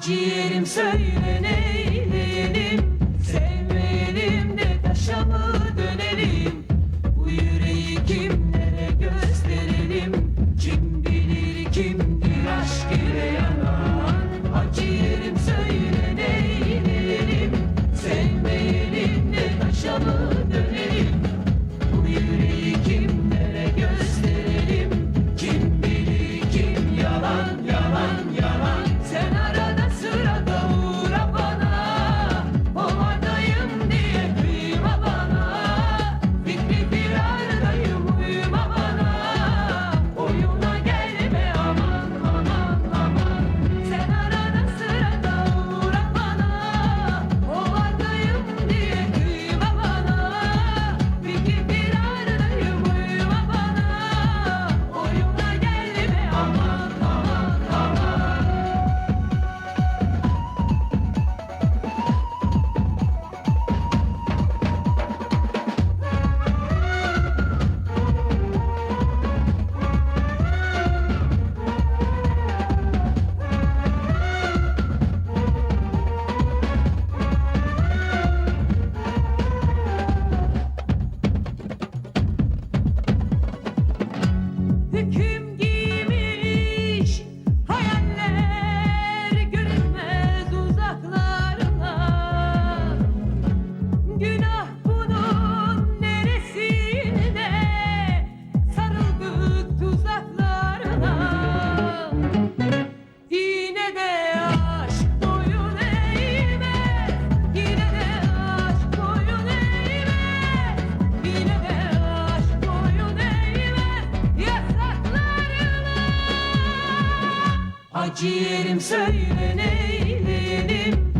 Ciğerim söyle neyleyelim Sevmeyelim de taşa mı dönelim? Bu yüreği kim Ah ciğerim söyle neyleyelim?